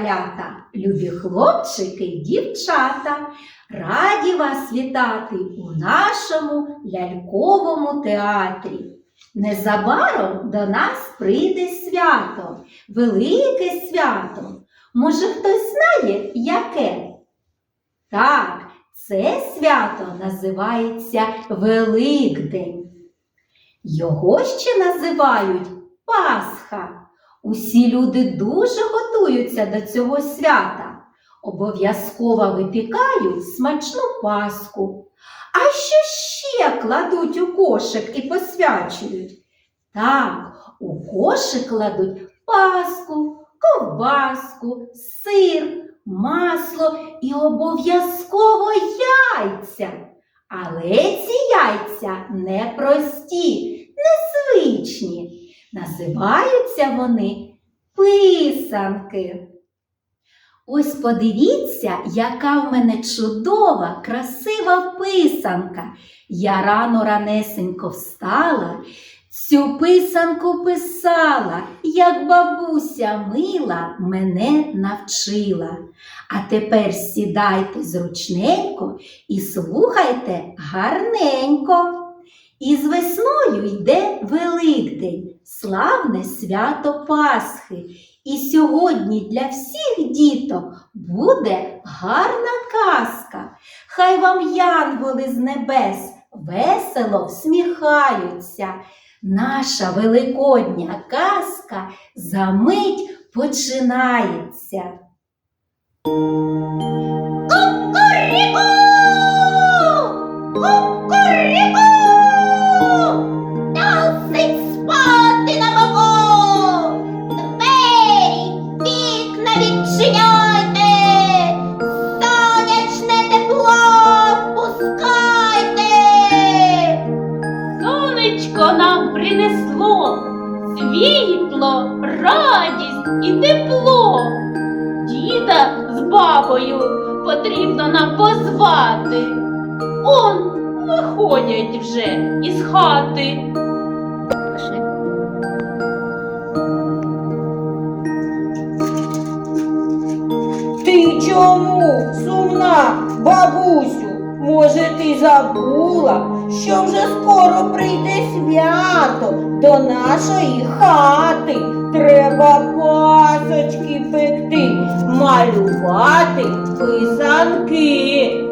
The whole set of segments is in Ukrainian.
малята, любі хлопчики й дівчата. Раді вас вітати у нашому ляльковому театрі. Незабаром до нас прийде свято, велике свято. Може, хтось знає, яке? Так, це свято називається Великдень. Його ще називають Пасха. Усі люди дуже готуються до цього свята. Обов'язково випікають смачну паску. А що ще кладуть у кошик і посвячують? Так, у кошик кладуть паску, ковбаску, сир, масло і обов'язково яйця. Але ці яйця не прості, незвичні. Називаються вони писанки. Ось подивіться, яка в мене чудова, красива писанка. Я рано ранесенько встала, цю писанку писала, як бабуся мила мене навчила. А тепер сідайте зручненько і слухайте гарненько. Із весною йде Великдень, славне свято Пасхи. І сьогодні для всіх діток буде гарна казка. Хай вам янголи з небес весело всміхаються. Наша великодня казка за мить починається. І тепло. Діда з бабою потрібно нам позвати. Он виходять вже із хати. Ти чому сумна, бабусю? Може, ти забула, що вже скоро прийде свято до нашої хати. Треба пасочки пекти, малювати писанки.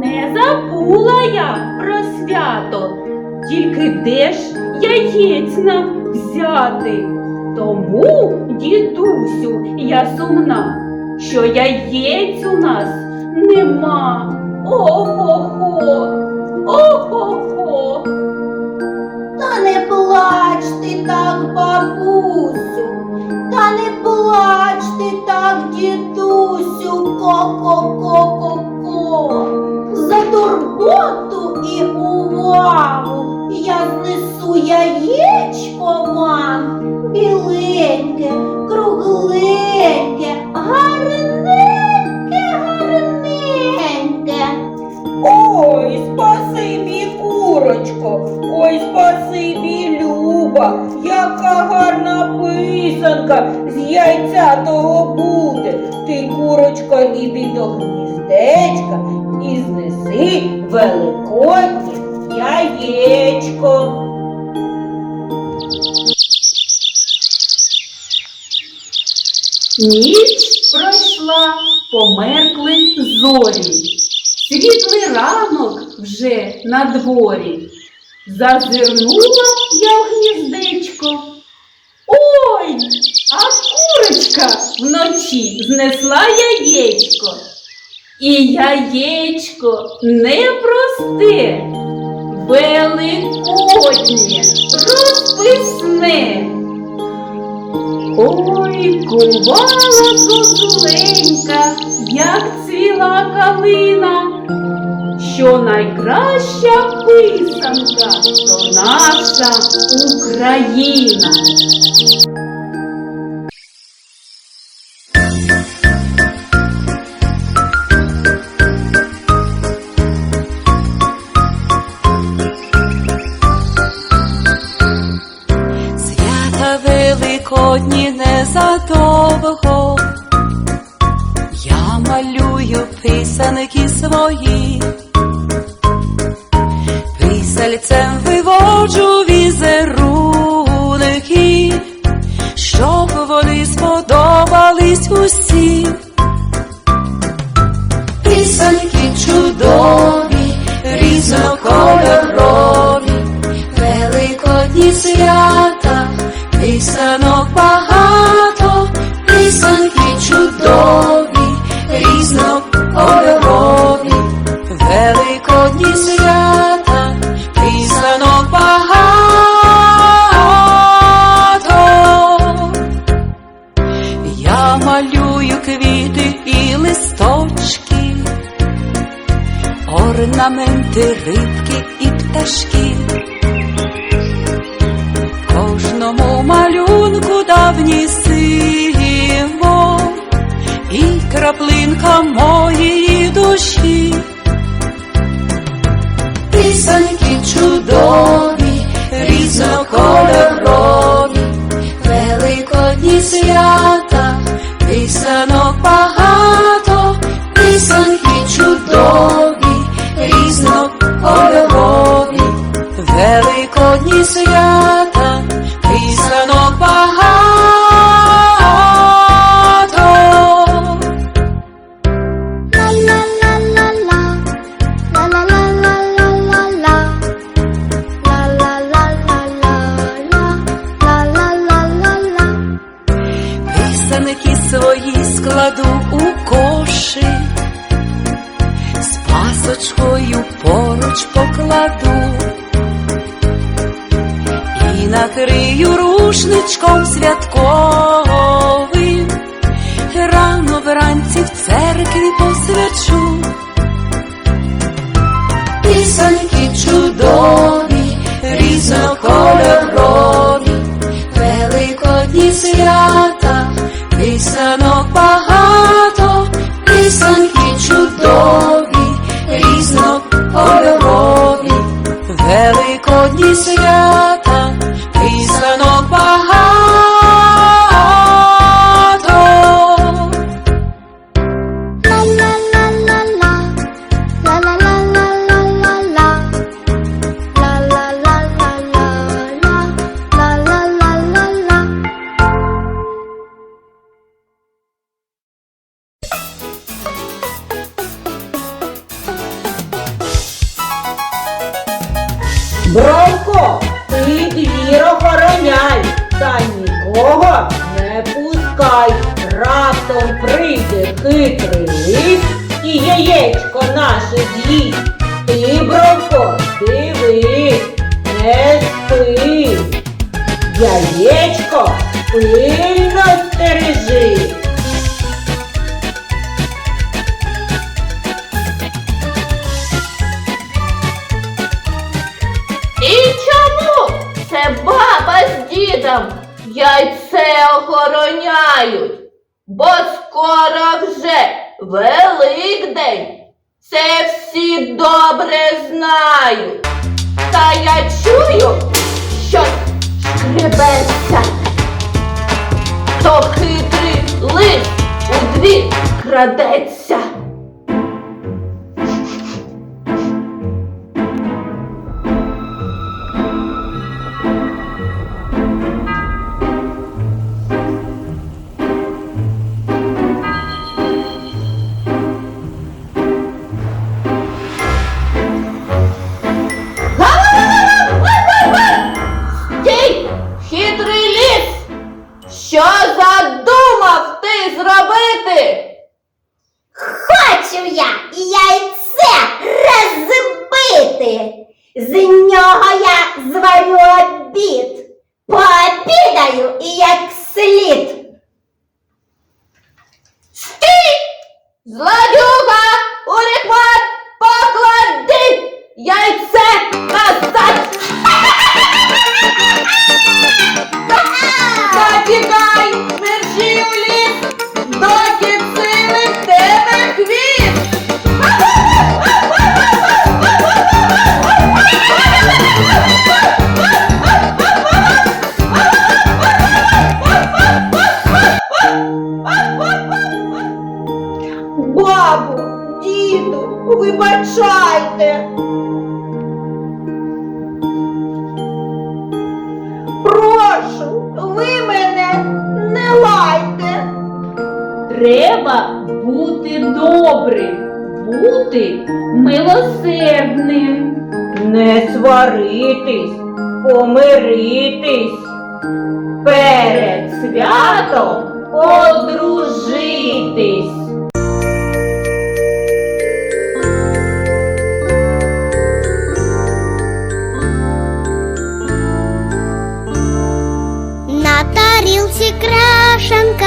Не забула я про свято, тільки де ж яєць нам взяти? Тому, дідусю, я сумна, що яєць у нас нема. Ого-го, ого-го. Та не плач ти так, не плач ти так, дідусю, ко-ко-ко-ко-ко. За турботу і увагу я знесу яєчко вам, біленьке, до гніздечка і знеси великоднє яєчко. Ніч пройшла, померкли зорі. Світлий ранок вже на дворі. Зазирнула я в гніздечко. Ой, а курочка вночі знесла яєчко. І яєчко непросте, великоднє, розписне. Ой, кувала зозуленька, як цвіла калина, що найкраща писанка, то наша Україна. садового, я малюю писаники свої, писальцем. Давній симо і краплинка моєї душі. пісеньки чудові, різнокольорові, свої складу у кошик, з пасочкою поруч покладу і накрию рушничком святковим, рано вранці в церкві посвячу. Писанки чудові, різнокольорові, пускай. Раптом прийде хитрий лис і яєчко наше з'їсть. Ти, Бронко, дивись, не спи. Яєчко пильно стережи. І чому це баба з дідом яйце охороняють? Бо скоро вже Великдень. Це всі добре знають. Та я чую, що шкребеться. То хитрий лис у двір крадеться. Що задумав ти зробити? Хочу я яйце розбити. З нього я зварю обід. Пообідаю і як слід. Стій! Злодюга! Урихват! Поклади яйце Бабу, діду, вибачайте. Прошу, ви мене не лайте. Треба бути добрим, бути милосердним, не сваритись, помиритись. Перед святом одружитись.